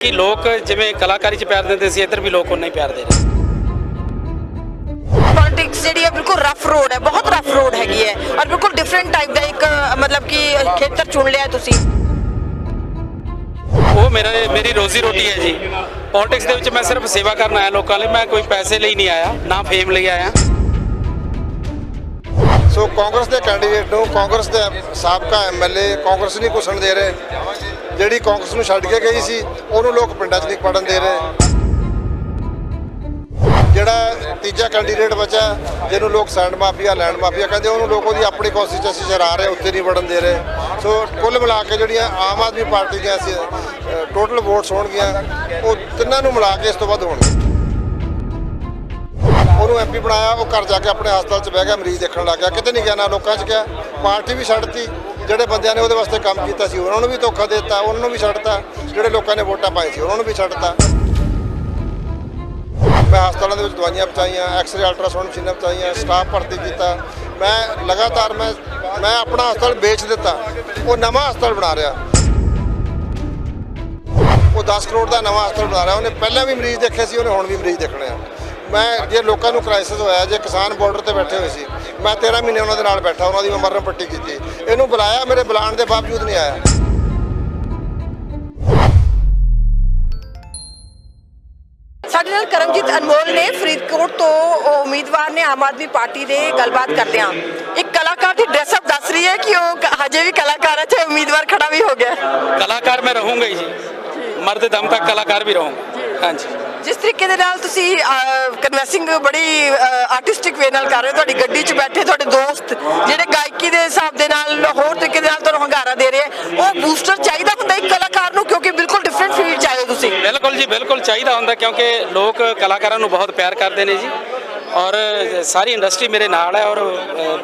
ਕਿ ਲੋਕ ਜਿਵੇਂ ਕਲਾਕਾਰੀ 'ਚ ਪਿਆਰ ਦਿੰਦੇ ਸੀ ਇੱਧਰ ਵੀ ਲੋਕ ਉਨਾ ਹੀ ਪਿਆਰ ਦੇ ਰਹੇ ਪੋਲਿਟਿਕਸ ਜਿਹੜੀ ਹੈ ਬਿਲਕੁਲ ਰਫ ਰੋਡ ਹੈ ਬਹੁਤ ਰਫ ਰੋਡ ਹੈਗੀ ਹੈ ਔਰ ਬਿਲਕੁਲ ਡਿਫਰੈਂਟ ਟਾਈਪ ਦਾ ਇੱਕ ਮਤਲਬ ਕਿ ਖੇਤਰ ਚੁਣ ਲਿਆ ਤੁਸੀਂ। ਉਹ ਮੇਰਾ ਮੇਰੀ ਰੋਜ਼ੀ ਰੋਟੀ ਹੈ ਜੀ। ਪੋਲਿਟਿਕਸ ਦੇ ਵਿੱਚ ਮੈਂ ਸਿਰਫ ਸੇਵਾ ਕਰਨ ਆਇਆ ਲੋਕਾਂ ਲਈ ਮੈਂ ਕੋਈ ਪੈਸੇ ਲਈ ਨਹੀਂ ਆਇਆ ਨਾ ਫੇਮ ਲਈ ਆਇਆ। ਸੋ ਕਾਂਗਰਸ ਦੇ ਕੈਂਡੀਡੇਟ ਨੂੰ ਕਾਂਗਰਸ ਦੇ ਸਾਬਕਾ ਐਮਐਲਏ ਕਾਂਗਰਸ ਨਹੀਂ ਘੁਸਣ ਦੇ ਰਹੇ। ਜਿਹੜੀ ਕਾਂਗਰਸ ਨੂੰ ਛੱਡ ਕੇ ਗਈ ਸੀ, ਉਹਨੂੰ ਲੋਕ ਪਿੰਡਾਂ 'ਚ ਨਹੀਂ ਪੜਨ ਦੇ ਰਹੇ। ਜਿਹੜਾ ਤੀਜਾ ਕੈਂਡੀਡੇਟ ਬਚਾ ਜਿਹਨੂੰ ਲੋਕ ਸੈਂਡ ਮਾਫੀਆ, ਲੈਂਡ ਮਾਫੀਆ ਕਹਿੰਦੇ, ਉਹਨੂੰ ਲੋਕ ਉਹਦੀ ਆਪਣੀ ਕਨਸਟੀਟਿਊਂਸੀ 'ਚ ਰਾ ਰਹੇ, ਉੱਥੇ ਨਹੀਂ ਵੜਨ ਦੇ ਰਹੇ। ਸੋ ਕੁੱਲ ਮਿਲਾ ਕੇ ਜਿਹੜੀਆਂ ਆਮ ਆਦਮੀ ਪਾਰਟੀ ਦੀਆਂ ਸੀ ਟੋਟਲ ਵੋਟਸ ਹੋਣਗੀਆਂ, ਉਹ ਤਿੰਨਾਂ ਨੂੰ ਮਿਲਾ ਕੇ ਇਸ ਤੋਂ ਵੱਧ ਹੋਣਗੇ। ਉਹਨੂੰ ਐਮਪੀ ਬਣਾਇਆ, ਉਹ ਘਰ ਜਾ ਕੇ ਆਪਣੇ ਹਸਪਤਾਲ 'ਚ ਬਹਿ ਗਿਆ, ਮਰੀਜ਼ ਦੇਖਣ ਲੱਗ ਗਿਆ। ਕਿਤੇ ਨਹੀਂ ਗਿਆ, ਨਾ ਲੋਕਾਂ 'ਚ ਗਿਆ। ਪਾਰਟੀ ਵੀ ਛੱਡਤੀ ਜਿਹੜੇ ਬੰਦਿਆਂ ਨੇ ਉਹਦੇ ਵਾਸਤੇ ਕੰਮ ਕੀਤਾ ਸੀ, ਉਹਨਾਂ ਨੂੰ ਵੀ ਧੋਖਾ ਦੇ ਦਿੱਤਾ, ਉਹਨਾਂ ਨੂੰ ਵੀ ਛੱਡਤਾ ਜਿਹੜੇ ਲੋਕਾਂ ਨੇ ਵੋਟਾਂ ਪਾਈ ਸੀ, ਉਹਨਾਂ ਨੂੰ ਵੀ ਛੱਡਤਾ ਮੈਂ ਹਸਪਤਾਲਾਂ ਦੇ ਵਿੱਚ ਦਵਾਈਆਂ ਪਹੁੰਚਾਈਆਂ ਐਕਸ-ਰੇ ਅਲਟਰਾਸਾਊਂਡ ਮਸ਼ੀਨਾਂ ਪਹੁੰਚਾਈਆਂ ਸਟਾਫ ਭਰਤੀ ਕੀਤਾ। ਮੈਂ ਲਗਾਤਾਰ ਮੈਂ ਮੈਂ ਆਪਣਾ ਹਸਪਤਾਲ ਵੇਚ ਦਿੱਤਾ। ਉਹ ਨਵਾਂ ਹਸਪਤਾਲ ਬਣਾ ਰਿਹਾ। ਉਹ 10 ਕਰੋੜ ਦਾ ਨਵਾਂ ਹਸਪਤਾਲ ਬਣਾ ਰਿਹਾ। ਉਹਨੇ ਪਹਿਲਾਂ ਵੀ ਮਰੀਜ਼ ਦੇਖੇ ਸੀ, ਉਹਨੇ ਹੁਣ ਵੀ ਮਰੀਜ਼ ਦੇਖਣੇ ਆ। ਮੈਂ, ਜੇ ਲੋਕਾਂ ਨੂੰ ਕ੍ਰਾਈਸਿਸ ਹੋਇਆ, ਜੇ ਕਿਸਾਨ ਬਾਰਡਰ ਤੇ ਬੈਠੇ ਹੋਏ ਸੀ ਮੈਂ 13 ਮਹੀਨੇ ਉਹਨਾਂ ਦੇ ਨਾਲ ਬੈਠਾ ਉਹਨਾਂ ਦੀ ਮੈਂ ਮਰਨ ਪੱਟੀ ਕੀਤੀ। ਇਹਨੂੰ ਬੁਲਾਇਆ ਮੇਰੇ ਬੁਲਾਉਣ ਦੇ ਬਾਵਜੂਦ ਨਹੀਂ ਆਇਆ। ਸਾਡੇ ਨਾਲ ਕਰਮਜੀਤ ਅਨਮੋਲ ਨੇ ਫਰੀਦਕੋਟ ਤੋਂ ਉਹ ਉਮੀਦਵਾਰ ਨੇ ਆਮ ਆਦਮੀ ਪਾਰਟੀ ਦੇ ਗੱਲਬਾਤ ਕਰਦੇ ਹਾਂ ਇੱਕ ਕਲਾਕਾਰ ਦੀ ਡਰੈਸ ਅਪ ਦੱਸ ਰਹੀ ਹੈ ਕਿ ਉਹ ਹਜੇ ਵੀ ਕਲਾਕਾਰ ਹੈ ਤੇ ਉਮੀਦਵਾਰ ਖੜਾ ਵੀ ਹੋ ਗਿਆ। ਕਲਾਕਾਰ ਮੈਂ ਰਹੂੰਗਾ ਹੀ ਜੀ। ਮਰਦੇ ਦਮ ਤੱਕ ਕਲਾਕਾਰ ਵੀ ਰਹੂੰਗਾ। ਹਾਂਜੀ। ਜਿਸ ਤਰੀਕੇ ਦੇ ਨਾਲ ਤੁਸੀਂ ਕਨਵੈਸਿੰਗ ਬੜੀ ਆਰਟਿਸਟਿਕ ਵੇ ਨਾਲ ਕਰ ਰਹੇ ਹੋ, ਤੁਹਾਡੀ ਗੱਡੀ 'ਚ ਬੈਠੇ ਤੁਹਾਡੇ ਦੋਸਤ, ਜਿਹੜੇ ਗਾਇਕੀ ਦੇ ਹਿਸਾਬ ਦੇ ਨਾਲ, ਹੋਰ ਤਰੀਕੇ ਦੇ ਨਾਲ ਤੁਹਾਨੂੰ ਹੰਗਾਰਾ ਦੇ ਰਹੇ ਉਹ ਬੂਸਟਰ ਚਾਹੀਦਾ ਹੁੰਦਾ ਇੱਕ ਕਲਾਕਾਰ ਨੂੰ? ਕਿਉਂਕਿ ਬਿਲਕੁਲ ਡਿਫਰੈਂਟ ਫੀਲਡ 'ਚ ਆਏ ਹੋ ਤੁਸੀਂ। ਬਿਲਕੁਲ ਜੀ, ਬਿਲਕੁਲ ਚਾਹੀਦਾ ਹੁੰਦਾ, ਕਿਉਂਕਿ ਲੋਕ ਕਲਾਕਾਰਾਂ ਨੂੰ ਬਹੁਤ ਪਿਆਰ ਕਰਦੇ ਨੇ ਜੀ। ਔਰ ਸਾਰੀ ਇੰਡਸਟਰੀ ਮੇਰੇ ਨਾਲ ਹੈ ਔਰ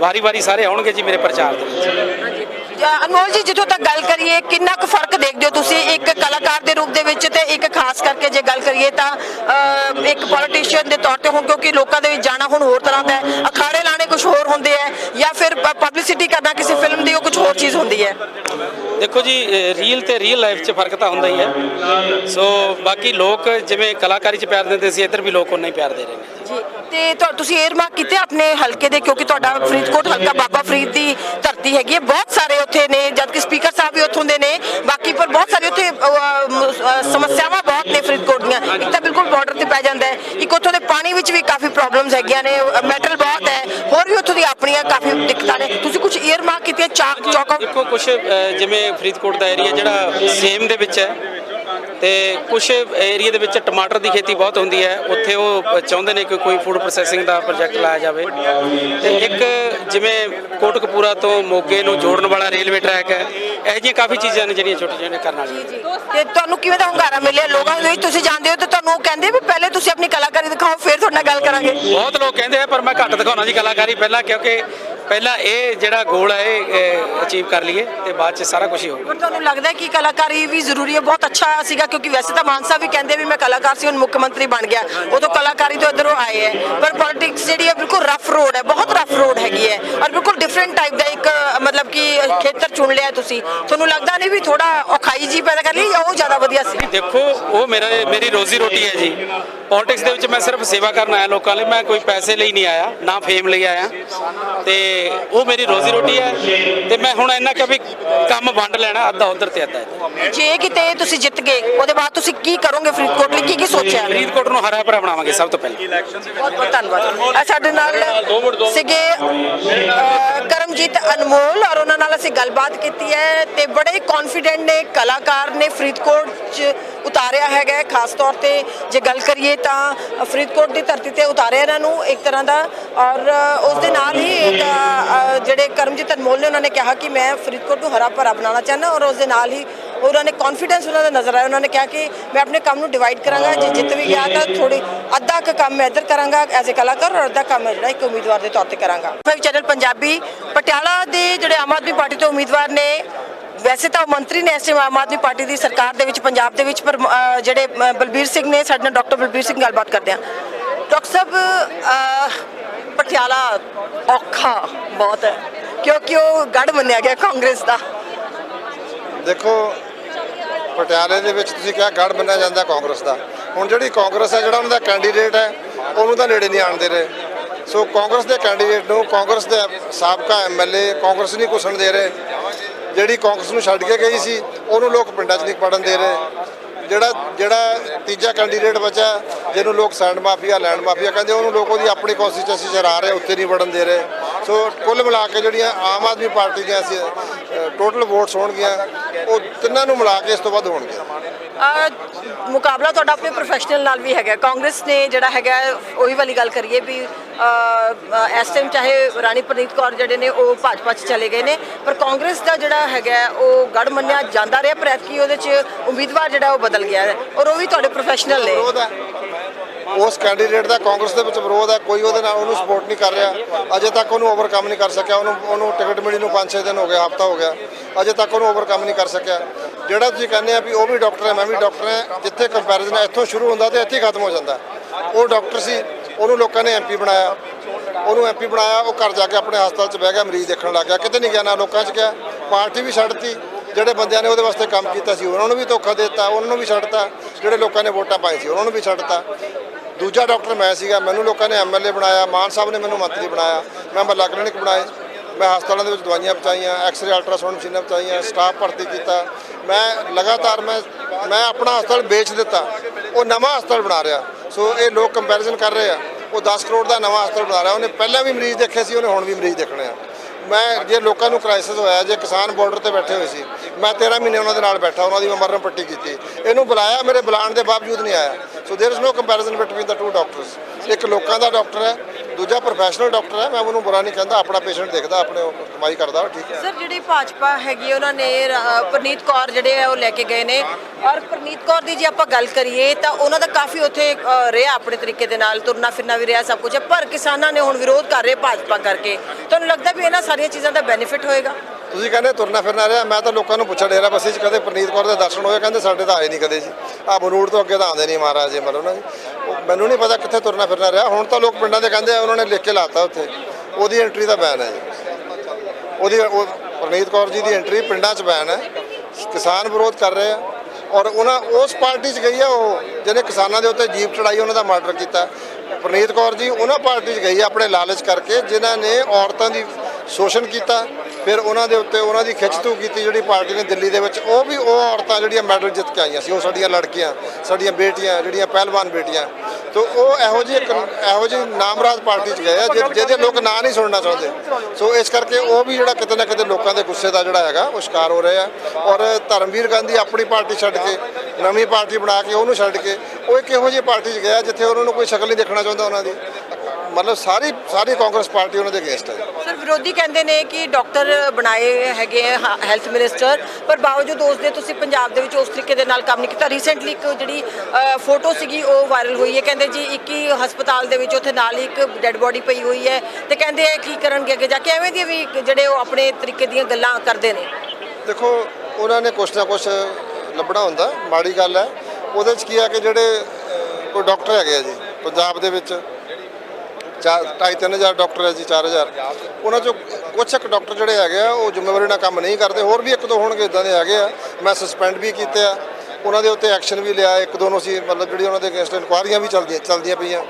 ਵਾਰੀ-ਵਾਰੀ ਸਾਰੇ ਆਉਣਗੇ ਜੀ ਮੇਰੇ ਪ੍ਰਚਾਰ ਦੇ ਵਿੱਚ। ਅਨਮੋਲ ਜੀ ਜਿੱਥੋਂ ਤੱਕ ਗੱਲ ਕਰੀਏ ਕਿੰਨਾ ਕੁ ਫ਼ਰਕ ਦੇਖਦੇ ਹੋ ਤੁਸੀਂ ਇੱਕ ਕਲਾਕਾਰ ਦੇ ਰੂਪ ਦੇ ਵਿੱਚ ਤੇ ਇੱਕ ਖਾਸ ਕਰਕੇ ਜੇ ਗੱਲ ਕਰੀਏ ਤਾਂ ਇੱਕ ਪੋਲੀਟੀਸ਼ੀਅਨ ਦੇ ਤੌਰ ਤੇ ਹੁਣ ਕਿਉਂਕਿ ਲੋਕਾਂ ਦੇ ਵਿੱਚ ਜਾਣਾ ਹੁਣ ਹੋਰ ਤਰ੍ਹਾਂ ਦਾ ਹੈ। ਅਖਾੜੇ ਲਾਣੇ ਕੁਝ ਹੋਰ ਹੁੰਦੇ ਹੈ ਜਾਂ ਫਿਰ ਪਬਲਿਸਿਟੀ ਕਰਨਾ ਕਿਸੇ ਫਿਲਮ ਦੀ ਉਹ ਕੁਝ ਹੋਰ ਚੀਜ਼ ਹੁੰਦੀ ਹੈ? ਦੇਖੋ ਜੀ ਰੀਅਲ ਤੇ ਰੀਅਲ ਲਾਈਫ 'ਚ ਫ਼ਰਕ ਤਾਂ ਹੁੰਦਾ ਹੀ ਹੈ। ਸੋ ਬਾਕੀ ਲੋਕ ਜਿਵੇਂ ਕਲਾਕਾਰੀ 'ਚ ਪਿਆਰ ਦਿੰਦੇ ਸੀ ਇੱਧਰ ਵੀ ਲੋਕ ਉਨਾ ਹੀ ਪਿਆਰ ਦੇ ਰਹੇ ਨੇ। ਜੀ ਤੇ ਤੁਸੀਂ ਏਅਰਮਾਰਕ ਕੀਤੇ ਆਪਣੇ ਹਲਕੇ ਦੇ ਕਿਉਂਕਿ ਤੁਹਾਡਾ ਫਰੀਦਕੋਟ ਹਲਕਾ ਬਾਬਾ ਫਰੀਦ ਦੀ ਧਰਤੀ ਹੈਗੀ ਹੈ। ਬਹੁਤ ਸਾਰੇ ਉੱਥੇ ਨੇ ਜਦ ਕਿ ਸਪੀਕਰ ਸਾਹਿਬ ਵੀ ਉੱਥੋਂ ਦੇ ਨੇ। ਬਾਕੀ ਪਰ ਬਹੁਤ ਸਾਰੇ ਉੱਥੇ ਸਮੱਸਿਆਵਾਂ ਬਹੁਤ ਨੇ ਫਰੀਦਕੋਟ ਦੀਆਂ। ਇੱਕ ਤਾਂ ਬਿਲਕੁਲ ਬਾਰਡਰ ਤੇ ਪੈ ਜਾਂਦਾ ਹੈ। ਇੱਕ ਉੱਥੋਂ ਦੇ ਪਾਣੀ ਵਿੱਚ ਵੀ ਕਾਫੀ ਪ੍ਰੋਬਲਮਸ ਹੈਗੀਆਂ ਨੇ। ਮੈਟਲ ਬਹੁਤ ਹੈ। ਹੋਰ ਵੀ ਉੱਥੋਂ ਦੀ ਆਪਣੀਆਂ ਕਾਫੀ ਦਿੱਕਤਾਂ ਨੇ। ਤੁਸੀਂ ਕੁਝ ਏਅਰਮਾਰਕ ਕੀਤੀਆਂ? ਚਾਕ ਚੌਕ ਦੇਖੋ ਕੁਝ ਜਿਵੇਂ ਫਰੀਦਕੋਟ ਦਾ ਏਰੀਆ ਜਿਹੜਾ ਸੇਮ ਦੇ ਵਿੱਚ ਹੈ। ਤੇ ਕੁਝ ਏਰੀਆ ਦੇ ਵਿੱਚ ਟਮਾਟਰ ਦੀ ਖੇਤੀ ਬਹੁਤ ਹੁੰਦੀ ਹੈ। ਉੱਥੇ ਉਹ ਚਾਹੁੰਦੇ ਨੇ ਕਿ ਕੋਈ ਫੂਡ ਪ੍ਰੋਸੈਸਿੰਗ ਦਾ ਪ੍ਰੋਜੈਕਟ ਲਾਇਆ ਜਾਵੇ। ਤੇ ਇੱਕ ਜਿਵੇਂ ਕੋਟਕਪੂਰਾ ਤੋਂ ਮੋਗੇ ਨੂੰ ਜੋੜਨ ਵਾਲਾ ਰੇਲਵੇ ਟਰੈਕ ਹੈ ਇਹੋ ਜਿਹੀਆਂ ਕਾਫੀ ਚੀਜ਼ਾਂ ਨੇ ਜਿਹੜੀਆਂ ਛੋਟੀਆਂ ਛੋਟੀਆਂ ਕਰਨ ਵਾਲੀਆਂ। ਤੇ ਤੁਹਾਨੂੰ ਕਿਵੇਂ ਦਾ ਹੁੰਗਾਰਾ ਮਿਲਿਆ? ਲੋਕਾਂ ਦੇ ਵਿੱਚ ਤੁਸੀਂ ਜਾਣਦੇ ਹੋ ਤੇ ਤੁਹਾਨੂੰ ਉਹ ਕਹਿੰਦੇ ਵੀ ਪਹਿਲੇ ਤੁਸੀਂ ਆਪਣੀ ਕਲਾਕਾਰੀ ਦਿਖਾਓ ਫਿਰ ਤੁਹਾਡੇ ਨਾਲ ਗੱਲ ਕਰਾਂਗੇ। ਬਹੁਤ ਲੋਕ ਕਹਿੰਦੇ ਆ ਪਰ ਮੈਂ ਘੱਟ ਦਿਖਾਉਣਾ ਜੀ ਕਲਾਕਾਰੀ ਪਹਿਲਾਂ ਕਿਉਂਕਿ ਪਹਿਲਾਂ ਇਹ ਜਿਹੜਾ ਗੋਲ ਹੈ ਇਹ ਅਚੀਵ ਕਰ ਲਈਏ ਤੇ ਬਾਅਦ ਚ ਸਾਰਾ ਕੁਝ ਹੀ ਹੋਊਗਾ। ਤੁਹਾਨੂੰ ਲੱਗਦਾ ਕਿ ਕਲਾਕਾਰੀ ਵੀ ਜ਼ਰੂਰੀ ਹੈ? ਬਹੁਤ ਅੱਛਾ ਸੀਗਾ ਕਿਉਂਕਿ ਵੈਸੇ ਤਾਂ ਮਾਨ ਸਾਹਿਬ ਵੀ ਕਹਿੰਦੇ ਵੀ ਮੈਂ ਕਲਾਕਾਰ ਸੀ, ਹੁਣ ਮੁੱਖ ਮੰਤਰੀ ਬਣ ਗਿਆ। ਉਦੋਂ ਕਲਾਕਾਰੀ ਤੋਂ ਇੱਧਰੋਂ ਆਏ ਹੈ ਪਰ ਪੋਲਿਟਿਕਸ ਜਿਹੜੀ ਹੈ ਬਿਲਕੁਲ ਰਫ ਰੋਡ ਹੈ ਬਹੁਤ ਰਫ ਰੋਡ ਹੈਗੀ ਹੈ ਔਰ ਬਿਲਕੁਲ ਡਿਫਰੈਂਟ ਟਾਈਪ ਦਾ ਇੱਕ ਮਤਲਬ ਕਿ ਖੇਤਰ ਚੁਣ ਲਿਆ ਤੁਸੀਂ। ਤੁਹਾਨੂੰ ਲੱਗਦਾ ਨਹੀਂ ਵੀ ਥੋੜਾ ਔਖਾਈ ਜੀ ਪੈਦਾ ਕਰ ਲਈ ਉਹ ਜ਼ਿਆਦਾ ਵਧੀਆ ਸੀ? ਦੇਖੋ ਉਹ ਮੇਰਾ ਮੇਰੀ ਰੋਜ਼ੀ ਰੋਟੀ ਹੈ ਜੀ। ਪੋਲਿਟਿਕਸ ਦੇ ਵਿੱਚ ਮੈਂ ਸਿਰਫ ਸੇਵਾ ਕਰਨ ਆਇਆ ਲੋਕਾਂ ਲਈ। ਮੈਂ ਕੋਈ ਪੈਸੇ ਲਈ ਨਹੀਂ ਆਇਆ ਨਾ ਫੇਮ ਲਈ ਆਇਆ। ਤੇ ਉਹ ਮੇਰੀ ਰੋਜ਼ੀ ਰੋਟੀ ਹੈ। ਤੇ ਮੈਂ ਹੁਣ ਇੰਨਾ ਕਿ ਵੀ ਕੰਮ ਵੰਡ ਲੈਣਾ ਅੱਧਾ ਉਧਰ ਤੇ ਅੱਧਾ ਇੱਧਰ। ਜੇ ਕਿਤੇ ਤੁਸੀਂ ਜਿੱਤ ਗਏ ਉਹਦੇ ਬਾਅਦ ਤੁਸੀਂ ਕੀ ਕਰੋਗੇ ਫਰੀਦਕੋਟ ਲਈ? ਕੀ ਕੀ ਸੋਚਿਆ? ਹੈ ਫਰੀਦਕੋਟ ਨੂੰ ਹਰਾ ਭਰਾ ਬਣਾਵਾਂਗੇ ਸਭ ਤੋਂ ਪਹਿਲਾਂ। ਬਹੁਤ ਬਹੁਤ ਧੰਨਵਾਦ ਸਾਡੇ ਨਾਲ ਸੀਗੇ ਕਰਮਜੀਤ ਅਨਮੋਲ ਔਰ ਉਹਨਾਂ ਨਾਲ ਅਸੀਂ ਗੱਲਬਾਤ ਕੀਤੀ ਹੈ ਤੇ ਬੜੇ ਕੌਨਫੀਡੈਂਟ ਨੇ, ਕਲਾਕਾਰ ਨੇ ਫਰੀਦਕੋਟ 'ਚ ਉਤਾਰਿਆ ਹੈਗਾ ਖਾਸ ਤੌਰ ਤੇ ਜੇ ਗੱਲ ਕਰੀਏ ਤਾਂ ਫਰੀਦਕੋਟ ਦੀ ਧਰਤੀ ਤੇ ਉਤਾਰਿਆ ਇਹਨਾਂ ਨੂੰ ਇੱਕ ਤਰ੍ਹਾਂ ਦਾ ਔਰ ਉਸ ਦੇ ਨਾਲ ਹੀ ਇੱਕ ਜਿਹੜੇ ਕਰਮਜੀਤ ਅਨਮੋਲ ਨੇ ਉਹਨਾਂ ਨੇ ਕਿਹਾ ਕਿ ਮੈਂ ਫਰੀਦਕੋਟ ਨੂੰ ਹਰਾ ਭਰਾ ਬਣਾਉਣਾ ਚਾਹੁੰਦਾ ਔਰ ਉਸ ਦੇ ਨਾਲ ਹੀ ਉਹਨਾਂ ਨੇ ਕੌਨਫੀਡੈਂਸ ਉਹਨਾਂ ਦਾ ਨਜ਼ਰ ਆਇਆ। ਉਹਨਾਂ ਨੇ ਕਿਹਾ ਕਿ ਮੈਂ ਆਪਣੇ ਕੰਮ ਨੂੰ ਡਿਵਾਈਡ ਕਰਾਂਗਾ ਜੇ ਜਿੱਤ ਵੀ ਗਿਆ ਤਾਂ ਥੋੜੀ ਅੱਧਾ ਕੁ ਕੰਮ ਮੈਂ ਇੱਧਰ ਕਰਾਂਗਾ ਐਜ਼ ਅ ਕਲਾਕਾਰ ਔਰ ਅੱਧਾ ਕੰਮ ਜਿਹੜਾ ਇੱਕ ਉਮੀਦਵਾਰ ਦੇ ਤੌਰ ਤੇ ਕਰਾਂਗਾ। ਮੈਂ ਚੈਨਲ ਪੰਜਾਬੀ ਪਟਿਆਲਾ ਦੇ ਜਿਹੜੇ ਆਮ ਆਦਮੀ ਪਾਰਟੀ ਤੋਂ ਉਮੀਦਵਾਰ ਨੇ ਵੈਸੇ ਤਾਂ ਮੰਤਰੀ ਨੇ ਟਾਈਮ ਆਮ ਆਦਮੀ ਪਾਰਟੀ ਦੀ ਸਰਕਾਰ ਦੇ ਵਿੱਚ ਪੰਜਾਬ ਦੇ ਵਿੱਚ ਪਰ ਜਿਹੜੇ ਬਲਬੀਰ ਸਿੰਘ ਨੇ ਸਾਡੇ ਨਾਲ ਡਾਕਟਰ ਬਲਬੀਰ ਸਿੰਘ ਗੱਲਬਾਤ ਕਰਦੇ ਆ ਡਾਕਟਰ ਸਾਹਿਬ ਪਟਿਆਲਾ ਔਖਾ ਬਹੁਤ ਹੈ ਕਿਉਂਕਿ ਉਹ ਗੜ ਮੰਨਿਆ ਗਿਆ ਕਾਂਗਰਸ ਦਾ। ਦੇਖੋ ਪਟਿਆਲੇ ਦੇ ਵਿੱਚ ਤੁਸੀਂ ਕਿਹਾ ਗੜ ਮੰਨਿਆ ਜਾਂਦਾ ਕਾਂਗਰਸ ਦਾ। ਹੁਣ ਜਿਹੜੀ ਕਾਂਗਰਸ ਹੈ, ਜਿਹੜਾ ਉਹਨਾਂ ਦਾ ਕੈਂਡੀਡੇਟ ਹੈ, ਉਹਨੂੰ ਤਾਂ ਨੇੜੇ ਨਹੀਂ ਆਣ ਦੇ ਰਹੇ। ਸੋ ਕਾਂਗਰਸ ਦੇ ਕੈਂਡੀਡੇਟ ਨੂੰ ਕਾਂਗਰਸ ਦੇ ਸਾਬਕਾ ਐਮਐਲਏ ਕਾਂਗਰਸ ਨਹੀਂ ਘੁਸਣ ਦੇ ਰਹੇ। ਜਿਹੜੀ ਕਾਂਗਰਸ ਨੂੰ ਛੱਡ ਕੇ ਗਈ ਸੀ, ਉਹਨੂੰ ਲੋਕ ਪਿੰਡਾਂ 'ਚ ਨਹੀਂ ਪੜਨ ਦੇ ਰਹੇ। ਜਿਹੜਾ ਜਿਹੜਾ ਤੀਜਾ ਕੈਂਡੀਡੇਟ ਬਚਾ ਜਿਹਨੂੰ ਲੋਕ ਸੈਂਡ ਮਾਫੀਆ, ਲੈਂਡ ਮਾਫੀਆ ਕਹਿੰਦੇ, ਉਹਨੂੰ ਲੋਕ ਉਹਦੀ ਆਪਣੀ ਕਨਸਟੀਟਿਊਂਸੀ 'ਚ ਰਾ ਰਹੇ, ਉੱਥੇ ਨਹੀਂ ਵੜਨ ਦੇ ਰਹੇ। ਸੋ ਕੁੱਲ ਮਿਲਾ ਕੇ ਜਿਹੜੀਆਂ ਆਮ ਆਦਮੀ ਪਾਰਟੀ ਦੀਆਂ ਸੀ ਟੋਟਲ ਵੋਟਸ ਹੋਣਗੀਆਂ ਉਹ ਤਿੰਨਾਂ ਨੂੰ ਮਿਲਾ ਕੇ ਇਸ ਤੋਂ ਵੱਧ ਹੋਣਗੀਆਂ ਮੁਕਾਬਲਾ ਤੁਹਾਡਾ ਆਪਣੇ ਪ੍ਰੋਫੈਸ਼ਨਲ ਨਾਲ ਵੀ ਹੈਗਾ। ਕਾਂਗਰਸ ਨੇ ਜਿਹੜਾ ਹੈਗਾ ਉਹੀ ਵਾਲੀ ਗੱਲ ਕਰੀਏ ਵੀ ਇਸ ਟਾਈਮ ਚਾਹੇ ਰਾਣੀ ਪ੍ਰਨੀਤ ਕੌਰ ਜਿਹੜੇ ਨੇ ਉਹ ਭਾਜਪਾ 'ਚ ਚਲੇ ਗਏ ਨੇ ਪਰ ਕਾਂਗਰਸ ਦਾ ਜਿਹੜਾ ਹੈਗਾ ਉਹ ਗੜ ਮੰਨਿਆ ਜਾਂਦਾ ਰਿਹਾ ਪਰ ਐਤਕੀ ਉਹਦੇ 'ਚ ਉਮੀਦਵਾਰ ਜਿਹੜਾ ਉਹ ਬਦਲ ਗਿਆ ਔਰ ਉਹ ਵੀ ਤੁਹਾਡੇ ਪ੍ਰੋਫੈਸ਼ਨਲ ਨੇ। ਉਸ ਕੈਂਡੀਡੇਟ ਦਾ ਕਾਂਗਰਸ ਦੇ ਵਿੱਚ ਵਿਰੋਧ ਹੈ, ਕੋਈ ਉਹਦੇ ਨਾਲ ਉਹਨੂੰ ਸਪੋਰਟ ਨਹੀਂ ਕਰ ਰਿਹਾ। ਅਜੇ ਤੱਕ ਉਹਨੂੰ ਓਵਰਕਮ ਨਹੀਂ ਕਰ ਸਕਿਆ। ਉਹਨੂੰ ਉਹਨੂੰ ਟਿਕਟ ਮਿਲੀ ਨੂੰ 5-6 ਦਿਨ ਹੋ ਗਏ, ਹਫਤਾ ਹੋ ਗਿਆ। ਅਜੇ ਤੱਕ ਉਹਨੂੰ ਓਵਰਕਮ ਨਹੀਂ ਕਰ ਸਕਿਆ। ਜਿਹੜਾ ਤੁਸੀਂ ਕਹਿੰਦੇ ਆ ਵੀ ਉਹ ਵੀ ਡਾਕਟਰ ਹੈ, ਮੈਂ ਵੀ ਡਾਕਟਰ ਹਾਂ, ਜਿੱਥੇ ਕੰਪੈਰੀਜ਼ਨ ਇੱਥੋਂ ਸ਼ੁਰੂ ਹੁੰਦਾ ਤੇ ਇੱਥੇ ਹੀ ਖਤਮ ਹੋ ਜਾਂਦਾ। ਉਹ ਡਾਕਟਰ ਸੀ, ਉਹਨੂੰ ਲੋਕਾਂ ਨੇ ਐਮਪੀ ਬਣਾਇਆ। ਉਹਨੂੰ ਐਮਪੀ ਬਣਾਇਆ, ਉਹ ਘਰ ਜਾ ਕੇ ਆਪਣੇ ਹਸਪਤਾਲ 'ਚ ਬਹਿ ਗਿਆ, ਮਰੀਜ਼ ਦੇਖਣ ਲੱਗ ਗਿਆ। ਕਿਤੇ ਨਹੀਂ ਗਿਆ, ਨਾ ਲੋਕਾਂ 'ਚ ਗਿਆ। ਪਾਰਟੀ ਵੀ ਛੱਡਤੀ ਜਿਹੜੇ ਬੰਦਿਆਂ ਨੇ ਉਹਦੇ ਵਾਸਤੇ ਕੰਮ ਕੀਤਾ ਸੀ, ਉਹਨਾਂ ਨੂੰ ਵੀ ਧੋਖਾ ਦੇ ਦਿੱਤਾ, ਉਹਨਾਂ ਨੂੰ ਵੀ ਛੱਡਤਾ ਜਿਹੜੇ ਲੋਕਾਂ ਨੇ ਵੋਟਾਂ ਪਾਈ ਸੀ, ਉਹਨਾਂ ਨੂੰ ਵੀ ਛੱਡਤਾ ਦੂਜਾ ਡਾਕਟਰ ਮੈਂ ਸੀਗਾ, ਮੈਨੂੰ ਲੋਕਾਂ ਨੇ ਐਮਐਲਏ ਬਣਾਇਆ, ਮਾਨ ਸਾਹਿਬ ਨੇ ਮੈਨੂੰ ਮੰਤਰੀ ਬਣਾਇਆ। ਮੈਂ ਮਹੱਲਾ ਕਲੀਨਿਕ ਬਣਾਏ। ਮੈਂ ਹਸਪਤਾਲਾਂ ਦੇ ਵਿੱਚ ਦਵਾਈਆਂ ਪਹੁੰਚਾਈਆਂ, ਐਕਸ-ਰੇ, ਅਲਟਰਾਸਾਊਂਡ ਮਸ਼ੀਨਾਂ ਪਹੁੰਚਾਈਆਂ, ਸਟਾਫ ਭਰਤੀ ਕੀਤਾ। ਮੈਂ ਲਗਾਤਾਰ ਮੈਂ ਮੈਂ ਆਪਣਾ ਹਸਪਤਾਲ ਵੇਚ ਦਿੱਤਾ। ਉਹ ਨਵਾਂ ਹਸਪਤਾਲ ਬਣਾ ਰਿਹਾ। ਸੋ ਇਹ ਲੋਕ ਕੰਪੈਰੀਜ਼ਨ ਕਰ ਰਹੇ ਆ। ਉਹ 10 ਕਰੋੜ ਦਾ ਨਵਾਂ ਹਸਪਤਾਲ ਬਣਾ ਰਿਹਾ। ਉਹਨੇ ਪਹਿਲਾਂ ਵੀ ਮਰੀਜ਼ ਦੇਖੇ ਸੀ, ਉਹਨੇ ਹੁਣ ਵੀ ਮਰੀਜ਼ ਦੇਖਣੇ ਆ। ਮੈਂ ਜੇ ਲੋਕਾਂ ਨੂੰ ਕ੍ਰਾਈਸਿਸ ਹੋਇਆ ਜੇ ਕਿਸਾਨ ਬਾਰਡਰ ਤੇ ਬੈਠੇ ਹੋਏ ਸੀ ਮੈਂ 13 ਮਹੀਨੇ ਉਹਨਾਂ ਦੇ ਨਾਲ ਬੈਠਾ ਉਹਨਾਂ ਦੀ ਮੈਂ ਮਰਨ ਪੱਟੀ ਕੀਤੀ ਇਹਨੂੰ ਬੁਲਾਇਆ ਮੇਰੇ ਬੁਲਾਉਣ ਦੇ ਬਾਵਜੂਦ ਨਹੀਂ ਆਇਆ so there is no comparison between the two doctors ਇੱਕ ਲੋਕਾਂ ਦਾ ਡਾਕਟਰ ਹੈ ਦੂਜਾ ਪ੍ਰੋਫੈਸ਼ਨਲ ਡਾਕਟਰ ਹੈ ਮੈਂ ਉਹਨੂੰ ਬੁਰਾ ਨਹੀਂ ਕਹਿੰਦਾ ਆਪਣਾ ਪੇਸ਼ੈਂਟ ਦੇਖਦਾ ਆਪਣੇ ਕਮਾਈ ਕਰਦਾ ਠੀਕ ਹੈ। ਸਰ ਜਿਹੜੀ ਭਾਜਪਾ ਹੈਗੀ ਉਹਨਾਂ ਨੇ ਪ੍ਰਨੀਤ ਕੌਰ ਜਿਹੜੇ ਆ ਉਹ ਲੈ ਕੇ ਗਏ ਨੇ। ਔਰ ਪ੍ਰਨੀਤ ਕੌਰ ਦੀ ਜੇ ਆਪਾਂ ਗੱਲ ਕਰੀਏ ਤਾਂ ਉਹਨਾਂ ਦਾ ਕਾਫੀ ਉੱਥੇ ਰਿਹਾ ਆਪਣੇ ਤਰੀਕੇ ਦੇ ਨਾਲ ਤੁਰਨਾ ਫਿਰਨਾ ਵੀ ਰਿਹਾ ਸਭ ਕੁਝ ਪਰ ਕਿਸਾਨਾਂ ਨੇ ਹੁਣ ਵਿਰੋਧ ਕਰ ਰਹੇ ਭਾਜਪਾ ਕਰਕੇ। ਤੁਹਾਨੂੰ ਲੱਗਦਾ ਵੀ ਇਹਨਾਂ ਸਾਰੀਆਂ ਚੀਜ਼ਾਂ ਦਾ ਬੈਨੀਫਿਟ ਹੋਏਗਾ? ਤੁਸੀਂ ਕਹਿੰਦੇ ਤੁਰਨਾ ਫਿਰਨਾ ਰਿਹਾ ਮੈਂ ਤਾਂ ਲੋਕਾਂ ਨੂੰ ਪੁੱਛਿਆ ਡੇਰਾ ਬਸੀ ਚ ਕਦੇ ਪ੍ਰਨੀਤ ਕੌਰ ਦੇ ਦਰਸ਼ਨ ਹੋਏ ਕਹਿੰਦੇ ਸਾਡੇ ਤਾਂ ਆਏ ਨਹੀਂ ਕਦੇ ਜੀ। ਆ ਬਨੂੜ ਤੋਂ ਅੱਗੇ ਤਾਂ ਆਉਂਦੇ ਨਹੀਂ ਮਹਾਰਾਜ ਜੀ ਮਤਲਬ ਨਾ ਜੀ। ਮੈਨੂੰ ਨਹੀਂ ਪਤਾ ਕਿੱਥੇ ਤੁਰਨਾ ਫਿਰਨਾ ਰਿਹਾ। ਹੁਣ ਤਾਂ ਲੋਕ ਪਿੰਡਾਂ ਦੇ ਕਹਿੰਦੇ ਆ, ਉਹਨਾਂ ਨੇ ਲਿਖ ਕੇ ਲਾਤਾ ਉੱਥੇ। ਉਹਦੀ ਐਂਟਰੀ ਦਾ ਬੈਨ ਹੈ ਜੀ। ਉਹਦੀ ਉਹ ਪਰਨੀਤ ਕੌਰ ਜੀ ਦੀ ਐਂਟਰੀ ਪਿੰਡਾਂ 'ਚ ਬੈਨ ਹੈ। ਕਿਸਾਨ ਵਿਰੋਧ ਕਰ ਰਹੇ ਆ। ਔਰ ਉਹਨਾਂ, ਉਸ ਪਾਰਟੀ 'ਚ ਗਈ ਆ ਉਹ, ਜਿਹਨੇ ਕਿਸਾਨਾਂ ਦੇ ਉੱਤੇ ਜੀਪ ਚੜਾਈ, ਉਹਨਾਂ ਦਾ ਮਰਡਰ ਕੀਤਾ। ਪਰਨੀਤ ਕੌਰ ਜੀ ਉਹਨਾਂ ਪਾਰਟੀ 'ਚ ਗਈ ਆ ਆਪਣੇ ਲਾਲਚ ਕਰਕੇ, ਜਿਨ੍ਹਾਂ ਨੇ ਔਰਤਾਂ ਦੀ ਸ਼ੋਸ਼ਣ ਕੀਤਾ। ਫਿਰ ਉਹਨਾਂ ਦੇ ਉੱਤੇ ਉਹਨਾਂ ਦੀ ਖਿੱਚਤੂ ਕੀਤੀ ਜਿਹੜੀ ਪਾਰਟੀ ਨੇ ਦਿੱਲੀ ਦੇ ਵਿੱਚ। ਉਹ ਵੀ ਉਹ ਔਰਤਾਂ ਜਿਹੜੀਆਂ ਮੈਡਲ ਜਿੱਤ ਕੇ ਆਈਆਂ ਸੀ, ਉਹ ਸਾਡੀਆਂ ਲੜਕੀਆਂ, ਸਾਡੀਆਂ ਬੇਟੀਆਂ, ਜਿਹੜੀਆਂ ਪਹਿਲਵਾਨ ਬੇਟੀਆਂ। ਤੋਂ ਉਹ ਇਹੋ ਜਿਹੀ ਇੱਕ ਇਹੋ ਜਿਹੀ ਨਾਮਰਾਜ ਪਾਰਟੀ 'ਚ ਗਏ ਆ, ਜਿਹ- ਜਿਹਦੇ ਲੋਕ ਨਾਂ ਨਹੀਂ ਸੁਣਨਾ ਚਾਹੁੰਦੇ। ਸੋ ਇਸ ਕਰਕੇ ਉਹ ਵੀ ਜਿਹੜਾ ਕਿਤੇ ਨਾ ਕਿਤੇ ਲੋਕਾਂ ਦੇ ਗੁੱਸੇ ਦਾ ਜਿਹੜਾ ਹੈਗਾ, ਉਹ ਸ਼ਿਕਾਰ ਹੋ ਰਹੇ ਆ। ਔਰ ਧਰਮਵੀਰ ਗਾਂਧੀ ਆਪਣੀ ਪਾਰਟੀ ਛੱਡ ਕੇ, ਨਵੀਂ ਪਾਰਟੀ ਬਣਾ ਕੇ ਉਹਨੂੰ ਛੱਡ ਕੇ, ਉਹ ਇੱਕ ਇਹੋ ਜਿਹੀ ਪਾਰਟੀ 'ਚ ਗਿਆ ਜਿੱਥੇ ਉਹਨਾਂ ਨੂੰ ਕੋਈ ਸ਼ਕਲ ਨਹੀਂ ਦੇਖਣਾ ਚਾਹੁੰਦਾ ਉਹਨਾਂ ਦੀ। ਮਤਲਬ ਸਾਰੀ ਸਾਰੀ ਕਾਂਗਰਸ ਪਾਰਟੀ ਉਹਨਾਂ ਦੇ ਅਗੇਂਸਟ ਹੈ ਵਿਰੋਧੀ ਕਹਿੰਦੇ ਨੇ ਕਿ ਡਾਕਟਰ ਬਣਾਏ ਹੈਗੇ ਹੈਲਥ ਮਿਨਿਸਟਰ ਪਰ ਬਾਵਜੂਦ ਉਸ ਦੇ ਤੁਸੀਂ ਪੰਜਾਬ ਦੇ ਵਿੱਚ ਉਸ ਤਰੀਕੇ ਦੇ ਨਾਲ ਕੰਮ ਨਹੀਂ ਕੀਤਾ। ਰੀਸੈਂਟਲੀ ਇੱਕ ਜਿਹੜੀ ਫੋਟੋ ਸੀਗੀ, ਉਹ ਵਾਇਰਲ ਹੋਈ ਹੈ। ਕਹਿੰਦੇ ਜੀ ਇੱਕ ਹੀ ਹਸਪਤਾਲ ਦੇ ਵਿੱਚ ਉੱਥੇ ਨਾਲ ਹੀ ਇੱਕ ਡੈੱਡ ਬੋਡੀ ਪਈ ਹੋਈ ਹੈ। ਤੇ ਕਹਿੰਦੇ ਆ ਕੀ ਕਰਨਗੇ ਅੱਗੇ ਜਾ ਕੇ? ਐਵੇਂ ਦੀਆਂ ਵੀ ਜਿਹੜੇ ਉਹ ਆਪਣੇ ਤਰੀਕੇ ਦੀਆਂ ਗੱਲਾਂ ਕਰਦੇ ਨੇ। ਦੇਖੋ, ਉਹਨਾਂ ਨੇ ਕੁਛ ਨਾ ਕੁਛ ਲੱਭਣਾ ਹੁੰਦਾ, ਮਾੜੀ ਗੱਲ ਹੈ। ਉਹਦੇ 'ਚ ਕੀ ਆ ਕਿ ਜਿਹੜੇ ਕੋਈ ਡਾਕਟਰ ਹੈਗੇ ਆ ਜੀ, ਪੰਜਾਬ ਦੇ ਵਿੱਚ ਚਾਰ, ਢਾਈ ਤਿੰਨ ਹਜ਼ਾਰ ਡਾਕਟਰ ਹੈ ਜੀ 4000 ਉਹਨਾਂ 'ਚੋਂ ਕੁਛ ਇੱਕ ਡਾਕਟਰ ਜਿਹੜੇ ਹੈਗੇ ਆ, ਉਹ ਜ਼ਿੰਮੇਵਾਰੀ ਨਾਲ ਕੰਮ ਨਹੀਂ ਕਰਦੇ, ਹੋਰ ਵੀ ਇੱਕ ਦੋ ਹੋਣਗੇ ਇਦਾਂ ਦੇ ਹੈਗੇ ਆ। ਮੈਂ ਸਸਪੈਂਡ ਵੀ ਕੀਤੇ ਆ। ਉਹਨਾਂ ਦੇ ਉੱਤੇ ਐਕਸ਼ਨ ਵੀ ਲਿਆ, ਇੱਕ ਦੋ ਨੂੰ ਅਸੀਂ ਮਤਲਬ ਜਿਹੜੀ ਉਹਨਾਂ ਦੇ ਅਗੇਂਸਟ ਇਨਕੁਆਰੀਆਂ ਵੀ ਚੱਲਦੀਆਂ ਚੱਲਦੀਆਂ ਪਈਆਂ।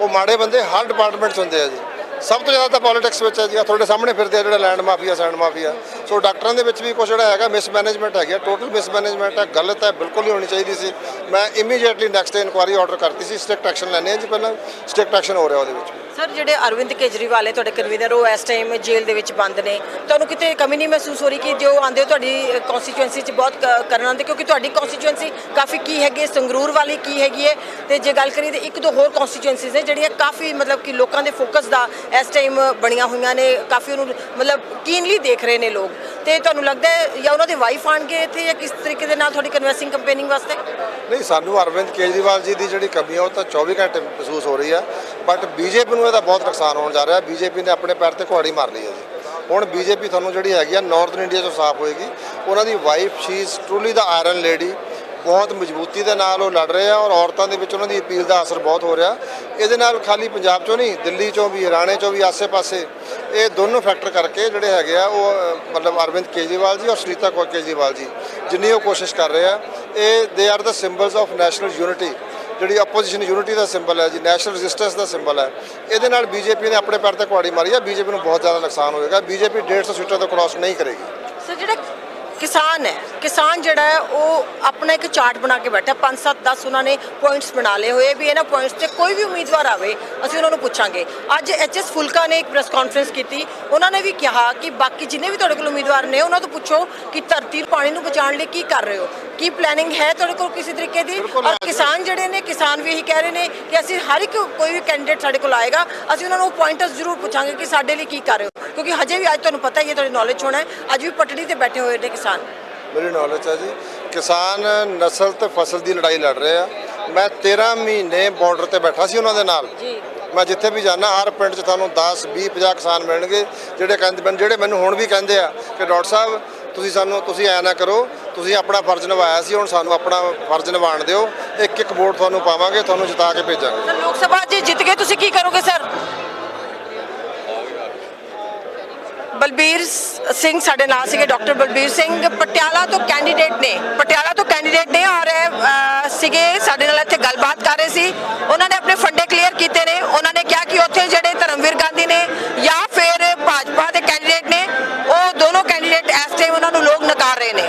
ਉਹ ਮਾੜੇ ਬੰਦੇ ਹਰ ਡਿਪਾਰਟਮੈਂਟ 'ਚ ਹੁੰਦੇ ਆ ਜੀ। ਸਭ ਤੋਂ ਜ਼ਿਆਦਾ ਤਾਂ ਪੋਲਿਟਿਕਸ ਵਿੱਚ ਹੈ ਜੀ। ਆਹ ਤੁਹਾਡੇ ਸਾਹਮਣੇ ਫਿਰਦੇ ਆ ਜਿਹੜਾ land mafia sand mafia so ਡਾਕਟਰਾਂ ਦੇ ਵਿੱਚ ਵੀ ਕੁਝ ਜਿਹੜਾ ਹੈਗਾ ਮਿਸਮੈਨੇਜਮੈਂਟ ਹੈਗੀ ਟੋਟਲ ਮਿਸਮੈਨੇਜਮੈਂਟ ਹੈ, ਗਲਤ ਹੈ, ਬਿਲਕੁਲ ਨਹੀਂ ਹੋਣੀ ਚਾਹੀਦੀ ਸੀ। ਮੈਂ immediately next day inquiry order ਕਰਤੀ ਸੀ। ਸਟ੍ਰਿਕਟ ਐਕਸ਼ਨ ਲੈਣੇ ਆ ਜੀ ਪਹਿਲਾਂ। ਸਟ੍ਰਿਕਟ ਐਕਸ਼ਨ ਹੋ ਰਿਹਾ ਉਹਦੇ ਵਿੱਚ। ਸਰ, ਜਿਹੜੇ ਅਰਵਿੰਦ ਕੇਜਰੀਵਾਲ ਨੇ ਤੁਹਾਡੇ ਕਨਵੀਨਰ ਉਹ ਇਸ ਟਾਈਮ ਜੇਲ੍ਹ ਦੇ ਵਿੱਚ ਬੰਦ ਨੇ। ਤੁਹਾਨੂੰ ਕਿਤੇ ਕਮੀ ਨਹੀਂ ਮਹਿਸੂਸ ਹੋ ਰਹੀ ਕਿ ਜੋ ਆਂਦੇ ਹੋ, ਤੁਹਾਡੀ ਕਨਸਟੀਚੁਐਂਸੀ 'ਚ ਬਹੁਤ ਕਰਨ ਆਉਂਦੇ ਕਿਉਂਕਿ ਤੁਹਾਡੀ ਕਨਸਟੀਚੁਐਂਸੀ ਕਾਫੀ ਕੀ ਹੈਗੀ ਹੈ, ਸੰਗਰੂਰ ਵਾਲੀ ਕੀ ਹੈਗੀ ਹੈ? ਤੇ ਜੇ ਗੱਲ ਕਰੀਏ ਤਾਂ ਇੱਕ ਦੋ ਹੋਰ ਕਨਸਟੀਚੁਐਂਸੀਜ਼ ਨੇ ਜਿਹੜੀਆਂ ਕਾਫੀ, ਮਤਲਬ ਕਿ ਲੋਕਾਂ ਦੇ ਫੋਕਸ ਦਾ ਇਸ ਟਾਈਮ ਬਣੀਆਂ ਹੋਈਆਂ ਨੇ, ਕਾਫੀ ਉਹਨੂੰ, ਮਤਲਬ ਕੀਨਲੀ ਦੇਖ ਰਹੇ ਨੇ ਲੋਕ। ਤੇ ਤੁਹਾਨੂੰ ਲੱਗਦਾ ਹੈ, ਜਾਂ ਉਹਨਾਂ ਦੇ ਵਾਈਫ ਆਣਗੇ ਇੱਥੇ, ਜਾਂ ਕਿਸ ਤਰੀਕੇ ਦੇ ਨਾਲ ਤੁਹਾਡੀ ਕਨਵੈਂਸਿੰਗ ਕੰਪੇਨਿੰਗ ਵਾਸਤੇ? ਨਹੀਂ, ਸਾਨੂੰ ਅਰਵਿੰਦ ਕੇਜਰੀਵਾਲ ਜੀ ਦੀ ਜਿਹੜੀ ਕਮੀ ਆ ਉਹ ਤਾਂ 24 ਘੰਟੇ ਮਹਿਸੂਸ ਹੋ ਰਹੀ ਆ ਬਟ ਬੀਜੇਪੀ ਨੂੰ ਇਹਦਾ ਬਹੁਤ ਨੁਕਸਾਨ ਹੋਣ ਜਾ ਰਿਹਾ। ਬੀਜੇਪੀ ਨੇ ਆਪਣੇ ਪੈਰ ਤੇ ਕੁਹਾੜੀ ਮਾਰ ਲਈ ਹੈ ਜੀ। ਹੁਣ ਬੀਜੇਪੀ ਤੁਹਾਨੂੰ ਜਿਹੜੀ ਹੈਗੀ ਆ ਨਾਰਥਨ ਇੰਡੀਆ ਤੋਂ ਸਾਫ਼ ਹੋਏਗੀ। ਉਹਨਾਂ ਦੀ wife she is truly the iron lady ਬਹੁਤ ਮਜ਼ਬੂਤੀ ਦੇ ਨਾਲ ਉਹ ਲੜ ਰਹੇ ਆ ਔਰ ਔਰਤਾਂ ਦੇ ਵਿੱਚ ਉਹਨਾਂ ਦੀ ਅਪੀਲ ਦਾ ਅਸਰ ਬਹੁਤ ਹੋ ਰਿਹਾ। ਇਹਦੇ ਨਾਲ ਖਾਲੀ ਪੰਜਾਬ ਚੋਂ ਨਹੀਂ, ਦਿੱਲੀ ਚੋਂ ਵੀ, ਹਰਿਆਣੇ ਚੋਂ ਵੀ, ਆਸੇ-ਪਾਸੇ ਇਹ ਦੋਨੋਂ ਫੈਕਟਰ ਕਰਕੇ ਜਿਹੜੇ ਹੈਗੇ ਆ ਉਹ ਮਤਲਬ ਅਰਵਿੰਦ ਕੇਜਰੀਵਾਲ ਜੀ ਔਰ ਸੁਨੀਤਾ ਕੌਰ ਕੇਜਰੀਵਾਲ ਜੀ, ਜਿੰਨੀ ਉਹ ਕੋਸ਼ਿਸ਼ ਕਰ ਰਹੇ ਆ, ਇਹ they are the symbols of national unity ਜਿਹੜੀ ਆਪੋਜੀਸ਼ਨ ਯੂਨਿਟੀ ਦਾ ਸਿੰਬਲ ਹੈ ਜੀ ਨੈਸ਼ਨਲ ਰੈਜ਼ਿਸਟੈਂਸ ਦਾ ਸਿੰਬਲ ਹੈ, ਇਹਦੇ ਨਾਲ ਬੀਜੇਪੀ ਨੇ ਆਪਣੇ ਪੈਰ ਤੇ ਕੁਆੜੀ ਮਾਰੀ ਹੈ ਬੀਜੇਪੀ ਨੂੰ ਬਹੁਤ ਜ਼ਿਆਦਾ ਨੁਕਸਾਨ ਹੋਏਗਾ। ਬੀਜੇਪੀ 150 ਸੀਟਾਂ ਤੋਂ ਕ੍ਰਾਸ ਨਹੀਂ ਕਰੇਗੀ। ਸਰ ਜਿਹੜਾ ਕਿਸਾਨ ਹੈ, ਕਿਸਾਨ ਜਿਹੜਾ ਹੈ, ਉਹ ਆਪਣਾ ਇੱਕ ਚਾਰਟ ਬਣਾ ਕੇ ਬੈਠਾ 5 7 10 ਉਹਨਾਂ ਨੇ ਪੁਆਇੰਟਸ ਬਣਾ ਲਏ ਹੋਏ, ਵੀ ਇਹਨਾਂ ਪੁਆਇੰਟਸ ਤੇ ਕੋਈ ਵੀ ਉਮੀਦਵਾਰ ਆਵੇ, ਅਸੀਂ ਉਹਨਾਂ ਨੂੰ ਪੁੱਛਾਂਗੇ। ਅੱਜ ਐਚਐਸ ਫੁਲਕਾ ਨੇ ਇੱਕ ਪ੍ਰੈਸ ਕਾਨਫਰੰਸ ਕੀਤੀ, ਉਹਨਾਂ ਨੇ ਵੀ ਕਿਹਾ ਕਿ ਬਾਕੀ ਜਿੰਨੇ ਵੀ ਤੁਹਾਡੇ ਕੋਲ ਉਮੀਦਵਾਰ ਨੇ, ਉਹਨਾਂ ਤੋਂ ਪੁੱਛੋ ਕਿ ਧਰਤੀ ਪਾਣੀ ਨੂੰ ਬਚਾਉਣ ਲਈ ਕੀ ਕਰ ਰਹੇ ਹੋ। ਕੀ ਪਲੈਨਿੰਗ ਹੈ ਤੁਹਾਡੇ ਕੋਲ ਕਿਸੇ ਤਰੀਕੇ ਦੀ? ਔਰ। ਕਿਸਾਨ ਜਿਹੜੇ ਨੇ ਕਿਸਾਨ ਵੀ ਇਹੀ ਕਹਿ ਰਹੇ ਨੇ ਕਿ ਅਸੀਂ ਹਰ ਇੱਕ ਕੋਈ ਵੀ ਕੈਂਡੀਡੇਟ ਸਾਡੇ ਕੋਲ ਆਏਗਾ। ਅਸੀਂ ਉਹਨਾਂ ਨੂੰ ਪੁਆਇੰਟਸ ਜ਼ਰੂਰ ਪੁੱਛਾਂਗੇ ਕਿ ਸਾਡੇ ਲਈ ਕੀ ਕਰ ਰਹੇ ਹੋ। ਕਿਉਂਕਿ ਹਜੇ ਵੀ ਅੱਜ ਤੁਹਾਨੂੰ ਪਤਾ ਹੀ ਹੈ ਤੁਹਾਡੀ ਨੌਲੇਜ ਹੋਣਾ ਹੈ। ਅੱਜ ਵੀ ਪਟੜੀ ਤੇ ਬੈਠੇ ਹੋਏ ਨੇ ਕਿਸਾਨ। ਮੇਰੀ ਨੌਲੇਜ ਹੈ ਜੀ ਕਿਸਾਨ ਨਸਲ ਤੇ ਫਸਲ ਦੀ ਲੜਾਈ ਲੜ ਰਹੇ ਆ। ਮੈਂ 13 ਮਹੀਨੇ ਬਾਰਡਰ ਤੇ ਬੈਠਾ ਸੀ ਉਹਨਾਂ ਦੇ ਨਾਲ। ਜੀ। ਮੈਂ ਜਿੱਥੇ ਵੀ ਜਾਣਾ ਹਰ ਪਿੰਡ 'ਚ ਤੁਹਾਨੂੰ 10 20 50 ਕਿਸਾਨ ਮਿਲਣਗੇ। ਜਿਹੜੇ ਕਹਿੰਦੇ ਜਿਹੜੇ ਮੈਨੂੰ ਹੁਣ ਵੀ ਕਹਿੰਦੇ ਆ ਕਿ ਡਾਕਟਰ ਸਾਹਿਬ ਤੁਸੀਂ ਸਾਨੂੰ ਤੁਸੀਂ ਐ ਨਾ ਕਰੋ ਤੁਸੀਂ ਆਪਣਾ ਫਰਜ਼ ਨਿਭਾਇਆ ਸੀ, ਹੁਣ ਸਾਨੂੰ ਆਪਣਾ ਫਰਜ਼ ਨਿਭਾਉਣ ਦਿਓ। ਇੱਕ ਇੱਕ ਵੋਟ ਤੁਹਾਨੂੰ ਪਾਵਾਂਗੇ, ਤੁਹਾਨੂੰ ਜਿਤਾ ਕੇ ਭੇਜਾਂਗੇ। ਸਰ, ਲੋਕ ਸਭਾ ਜੇ ਜਿੱਤ ਗਏ, ਤੁਸੀਂ ਕੀ ਕਰੋਗੇ, ਸਰ? ਬਲਬੀਰ ਸਿੰਘ ਸਾਡੇ ਨਾਲ ਸੀਗੇ, ਡਾਕਟਰ ਬਲਬੀਰ ਸਿੰਘ। ਪਟਿਆਲਾ ਤੋਂ ਕੈਂਡੀਡੇਟ ਨੇ, ਪਟਿਆਲਾ ਤੋਂ ਕੈਂਡੀਡੇਟ ਨੇ ਔਰ ਸੀਗੇ ਸਾਡੇ ਨਾਲ ਇੱਥੇ ਗੱਲਬਾਤ ਕਰ ਰਹੇ ਸੀ। ਉਹਨਾਂ ਨੇ ਆਪਣੇ ਫੰਡੇ ਕਲੀਅਰ ਕੀਤੇ ਨੇ। ਉਹਨਾਂ ਨੇ ਕਿਹਾ ਕਿ ਉੱਥੇ ਜਿਹੜੇ ਧਰਮਵੀਰ ਗਾਂਧੀ ਨੇ ਜਾਂ ਫਿਰ ਭਾਜਪਾ ਦੇ ਕੈਂਡੀਡੇਟ ਨੇ, ਉਹ ਦੋਨੋਂ ਕੈਂਡੀਡੇਟ ਇਸ ਟਾਈਮ ਉਹਨਾਂ ਨੂੰ ਲੋਕ ਨਕਾਰ ਰਹੇ ਨੇ।